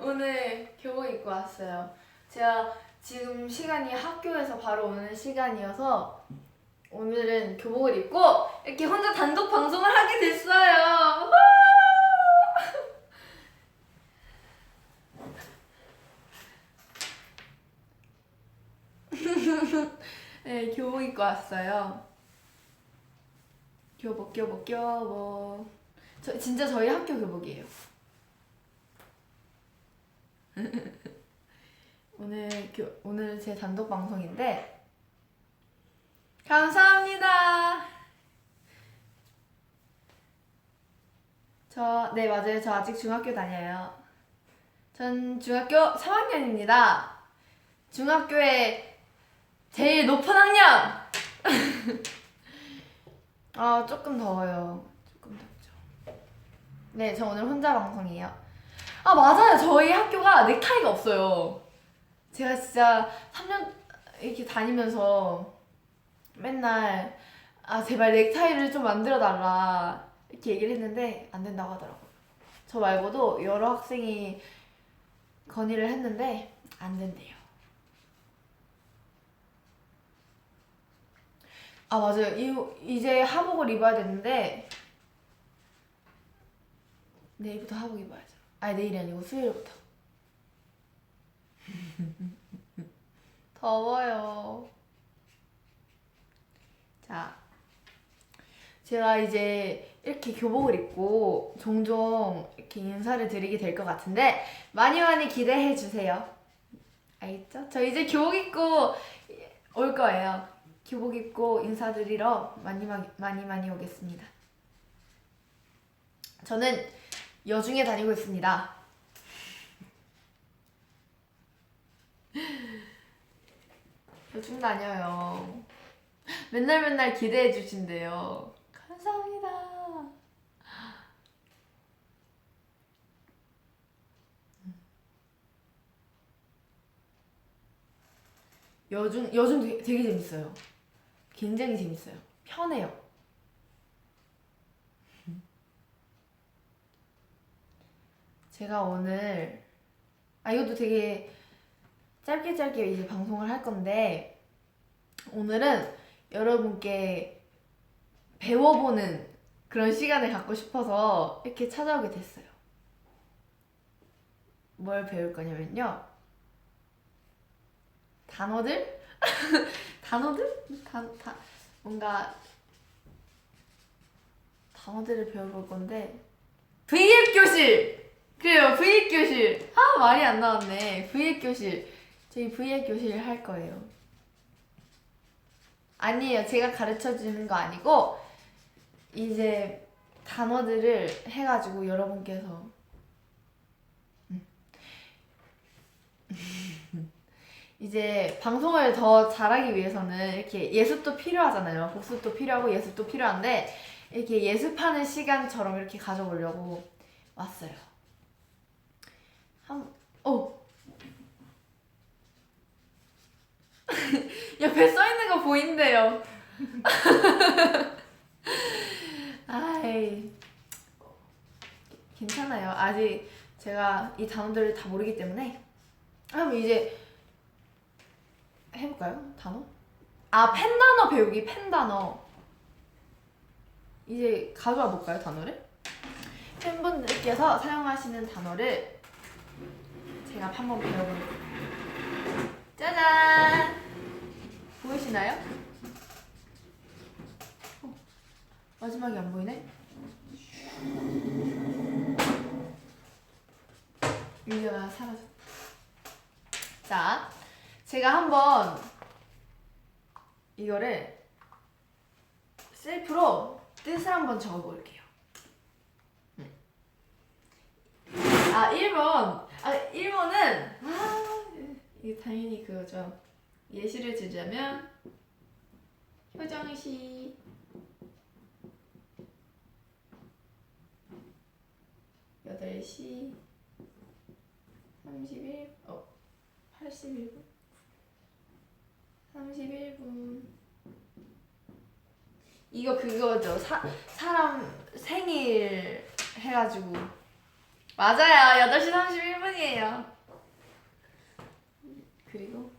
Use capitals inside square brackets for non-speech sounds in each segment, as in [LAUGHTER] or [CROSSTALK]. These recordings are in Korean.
오늘 교복 입고 왔어요. 제가 지금 시간이 학교에서 바로 오는 시간이어서 오늘은 교복을 입고 이렇게 혼자 단독 방송을 하게 됐어요. [LAUGHS] 네, 교복 입고 왔어요. 교복, 교복, 교복. 저 진짜 저희 학교 교복이에요. [LAUGHS] 오늘 교, 오늘 제 단독 방송인데 감사합니다. 저, 네, 맞아요. 저 아직 중학교 다녀요. 전 중학교 3학년입니다. 중학교의 제일 높은 학년! [LAUGHS] 아, 조금 더워요. 조금 덥죠. 네, 저 오늘 혼자 방송이에요. 아, 맞아요. 저희 학교가 넥타이가 없어요. 제가 진짜 3년 이렇게 다니면서 맨날 아, 제발 넥타이를 좀 만들어 달라. 이렇게 얘기를 했는데 안 된다고 하더라고요. 저 말고도 여러 학생이 건의를 했는데 안 된대요. 아 맞아요. 이, 이제 하복을 입어야 되는데 내일부터 하복 입어야죠. 아니 내일이 아니고 수요일부터. [LAUGHS] 더워요. 자, 제가 이제 이렇게 교복을 입고 종종 이렇게 인사를 드리게 될 것 같은데 많이 많이 기대해 주세요. 알겠죠? 저 이제 교복 입고 올 거예요. 교복 입고 인사드리러 많이 많이 많이 오겠습니다. 저는 여중에 다니고 있습니다. [LAUGHS] 여중 다녀요. 맨날 맨날 기대해 주신대요. 감사합니다. 여중 여중 되게, 되게 재밌어요. 굉장히 재밌어요. 편해요. 제가 오늘 아 이것도 되게 짧게 짧게 이제 방송을 할 건데 오늘은 여러분께 배워보는 그런 시간을 갖고 싶어서 이렇게 찾아오게 됐어요. 뭘 배울 거냐면요. 단어들? [LAUGHS] 단어들? 단, 다, 뭔가 단어들을 배워볼 건데 V앱 교실! 그래요 V앱 교실! 아 말이 안 나왔네 V앱 교실 저희 V앱 교실 할 거예요 아니에요 제가 가르쳐 주는 거 아니고 이제 단어들을 해가지고 여러분께서 음. [LAUGHS] 이제 방송을 더 잘하기 위해서는 이렇게 예습도 필요하잖아요. 복습도 필요하고 예습도 필요한데 이렇게 예습하는 시간처럼 이렇게 가져보려고 왔어요. 한, 어. [LAUGHS] 옆에 써 있는 거 보인대요. [LAUGHS] 아이. 괜찮아요. 아직 제가 이 단어들을 다 모르기 때문에. 그럼 이제 해볼까요? 단어? 아, 펜 단어 배우기, 펜 단어. 이제 가져와 볼까요, 단어를? 팬분들께서 사용하시는 단어를 제가 한번 배워볼게요. 짜잔! 보이시나요? 어, 마지막이 안 보이네? 유리가 사라졌다. 자, 제가 한번 이거를 셀프로 뜻을 한번 적어볼게요. 아, 1번. 아, 1번은, 아, 이게 당연히 그거죠. 예시를 들자면, 효정 씨. 여덟 시 31, 어, 81분? 31분 이거 그거죠. 사, 사람 생일 해가지고. 맞아요. 8시 31분이에요. 그리고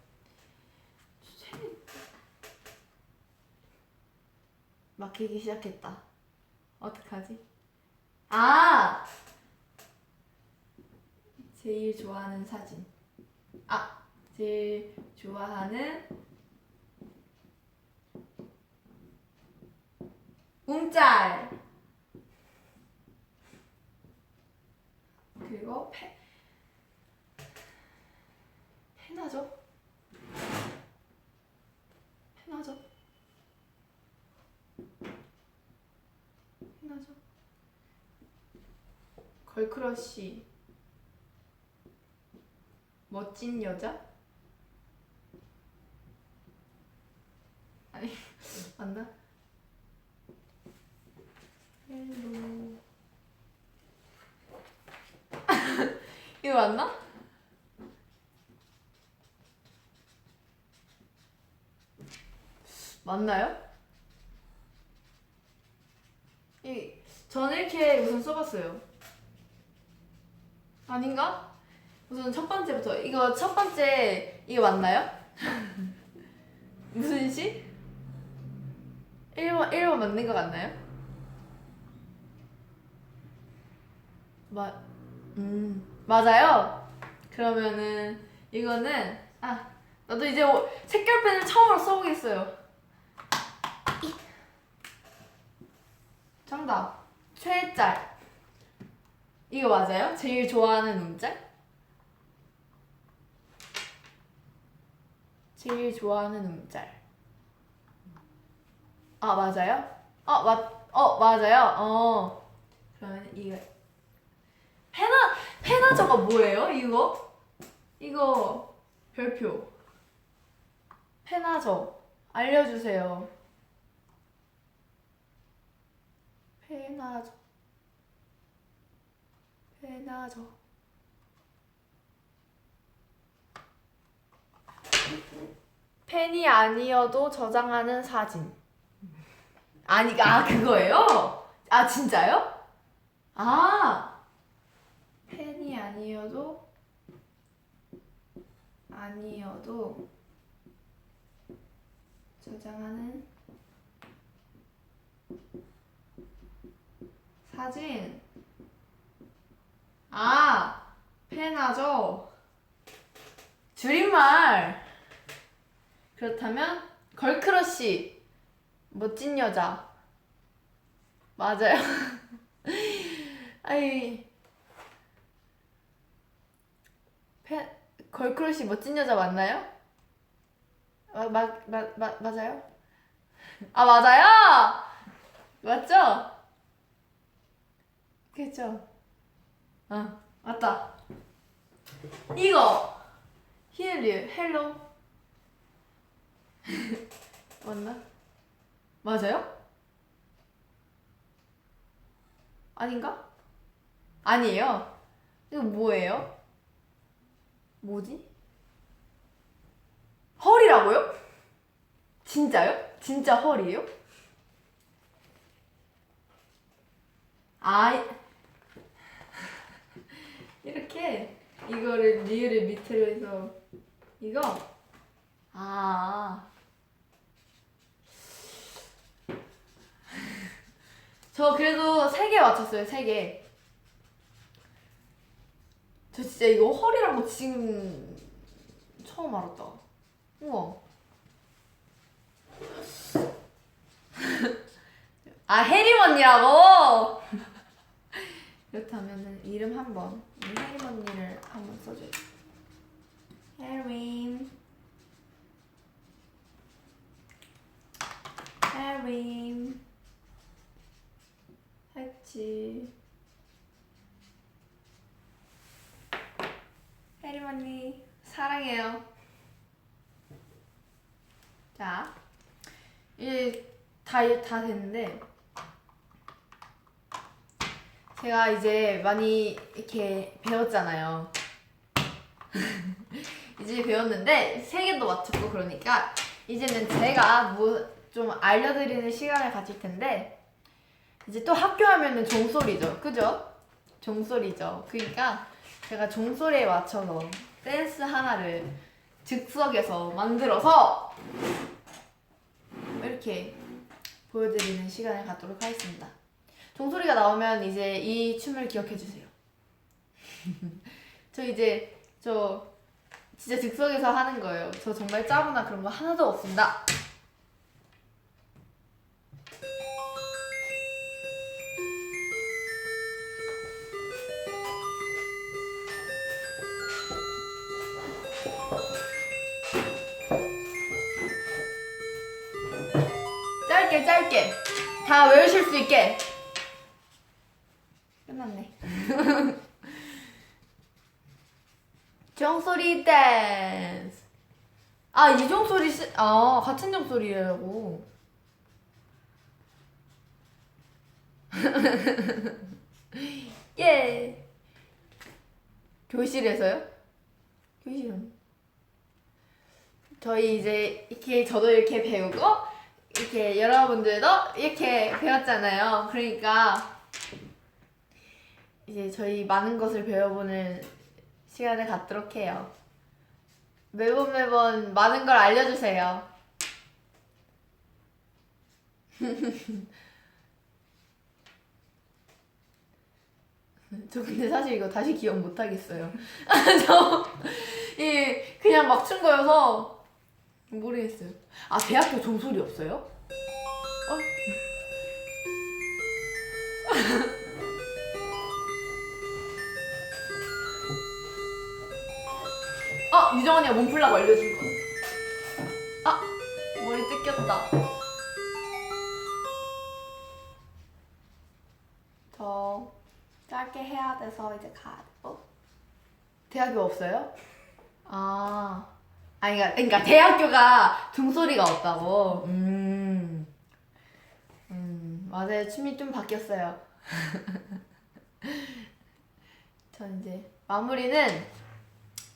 막히기 시작했다. 어떡하지? 아! 제일 좋아하는 사진. 아! 제일 좋아하는 움짤 그리고 페 페나죠? 페나죠? 페나죠? 걸크러쉬. 멋진 여자? 아니 [LAUGHS] 맞나? 헬로 이거 맞나? 맞나요? 이 저는 이렇게 우선 써봤어요. 아닌가? 우선 첫 번째부터 이거 첫 번째 이거 맞나요? [LAUGHS] 무슨 시? 1번 1번 맞는 거 같나요? 마, 음, 맞아요. 그러면은 이거는 아 나도 이제 오- 색깔펜을 처음으로 써보겠어요. 이. 정답 최짤 이거 맞아요? 제일 좋아하는 음짤? 제일 좋아하는 음짤. 아 맞아요? 어 맞, 어 맞아요. 어 그러면 이거 페나 페나저가 뭐예요? 이거 이거 별표 페나저 알려주세요. 페나저 페나저 펜이 아니어도 저장하는 사진. 아니 아 그거예요? 아 진짜요? 아 펜이 아니어도 아니어도 저장하는 사진. 아 펜하죠? 줄임말. 그렇다면 걸크러쉬 멋진 여자. 맞아요. [LAUGHS] 아이 펜 걸크러쉬 멋진 여자 맞나요? 마, 마, 마, 마, 맞아요? 아 맞아요? 맞죠? 그죠? 아 맞다 이거 히얼리얼 헬로 [LAUGHS] 맞나? 맞아요? 아닌가? 아니에요 이거 뭐예요? 뭐지? 헐이라고요? 진짜요? 진짜 헐이에요? 아 [LAUGHS] 이렇게 이거를 리을을 밑으로 해서 이거 아. [LAUGHS] 저 그래도 세 개 맞췄어요, 세 개. 저 진짜 이거 헐이란 거 지금 처음 알았다. 우와. [LAUGHS] 아, 해림 언니라고? [LAUGHS] 그렇다면은 이름 한 번. 우리 해림 언니를 한번 써줘요. 해림. 해림. 했지. 해림 언니 사랑해요. 자, 이제 다, 다 됐는데 제가 이제 많이 이렇게 배웠잖아요. [LAUGHS] 이제 배웠는데 세 개도 맞췄고 그러니까 이제는 제가 뭐 좀 알려드리는 시간을 가질 텐데 이제 또 학교 하면은 종소리죠, 그죠? 종소리죠. 그러니까 제가 종소리에 맞춰서 댄스 하나를 즉석에서 만들어서 이렇게 보여드리는 시간을 갖도록 하겠습니다. 종소리가 나오면 이제 이 춤을 기억해 주세요. [LAUGHS] 저 이제 저 진짜 즉석에서 하는 거예요. 저 정말 짜거나 그런 거 하나도 없습니다. 다 외우실 수 있게 끝났네. [LAUGHS] 종소리 댄스. 아, 이 종소리 시... 아, 같은 종소리라고. [LAUGHS] 예. 교실에서요? 교실은 저희 이제 이렇게 저도 이렇게 배우고 이렇게 여러분들도 이렇게 배웠잖아요. 그러니까 이제 저희 많은 것을 배워보는 시간을 갖도록 해요. 매번 매번 많은 걸 알려주세요. [LAUGHS] 저 근데 사실 이거 다시 기억 못 하겠어요. [LAUGHS] 저, 이, 그냥 막 춘 거여서 모르겠어요. 아, 대학교 종소리 없어요? 어? [LAUGHS] 아 유정 언니가 몸풀라고 알려준 거. 아 머리 뜯겼다. 저 짧게 해야 돼서 이제 가야 돼. 어? 대학교 없어요? 아 아니 그러니까, 그러니까 대학교가 종소리가 없다고. 음. 음 맞아요 춤이 좀 바뀌었어요. [LAUGHS] 전 이제 마무리는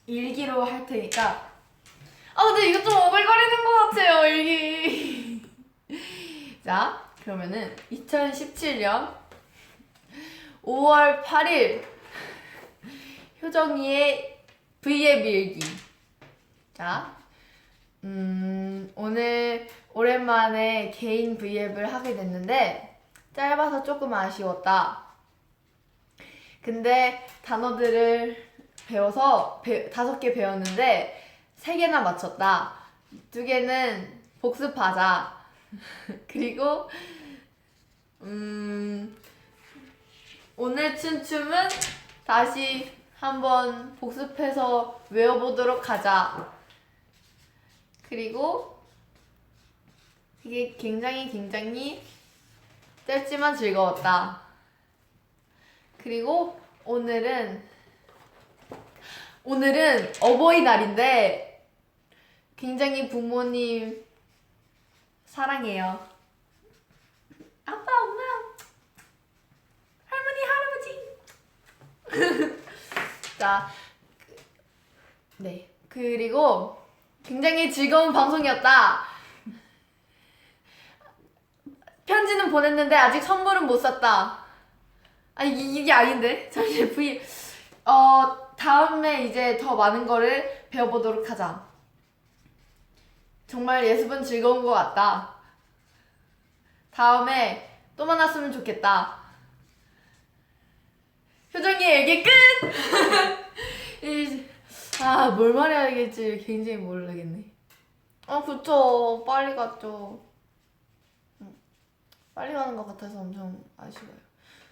일기로 할 테니까. 아 근데 이거 좀 오글거리는 것 같아요 일기. [LAUGHS] 자 그러면은 2017년 5월 8일 효정이의 V앱 일기. 자, 음 오늘 오랜만에 개인 V앱을 하게 됐는데 짧아서 조금 아쉬웠다. 근데 단어들을 배워서 배, 다섯 개 배웠는데 세 개나 맞췄다. 두 개는 복습하자. [LAUGHS] 그리고 음 오늘 춘 춤은 다시 한번 복습해서 외워보도록 하자. 그리고 이게 굉장히 굉장히 짧지만 즐거웠다. 그리고 오늘은 오늘은 어버이날인데 굉장히 부모님 사랑해요. 아빠, 엄마, 할머니, 할아버지. [LAUGHS] 자, 그- 네. 그리고 굉장히 즐거운 방송이었다. 편지는 보냈는데 아직 선물은 못 샀다. 아 이- 이게 아닌데 잠시 V 어 다음에 이제 더 많은 거를 배워보도록 하자. 정말 예습은 즐거운 것 같다. 다음에 또 만났으면 좋겠다. 효정이 얘기 끝! 아, 뭘 말해야 되겠지 굉장히 모르겠네. 아, 그쵸. 빨리 갔죠. 응. 빨리 가는 것 같아서 엄청 아쉬워요.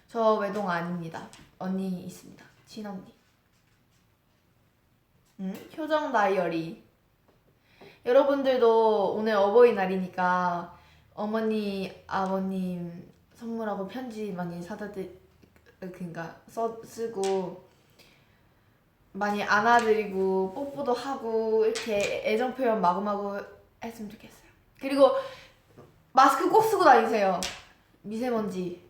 저 외동 아닙니다. 언니 있습니다. 친언니. 응? 효정 다이어리. 여러분들도 오늘 어버이날이니까 어머니, 아버님 선물하고 편지 많이 사다 드, 그니까 써 쓰고 많이 안아드리고 뽀뽀도 하고 이렇게 애정 표현 마구마구 했으면 좋겠어요. 그리고 마스크 꼭 쓰고 다니세요. 미세먼지.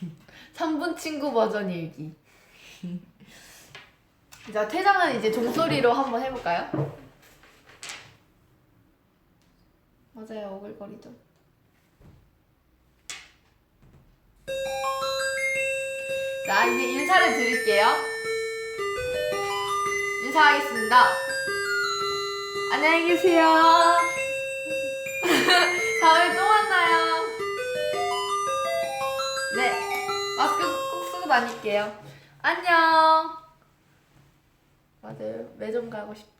[LAUGHS] 3분 친구 버전 일기. 자, 퇴장은 이제 종소리로 한번 해볼까요? 맞아요, 오글거리죠. 자, 이제 인사를 드릴게요. 인사하겠습니다. 안녕히 계세요. [LAUGHS] 다음에 또 만나요. 네, 마스크 꼭 쓰고 다닐게요. 안녕. 맞아요, 매점 가고 싶다. 뿅!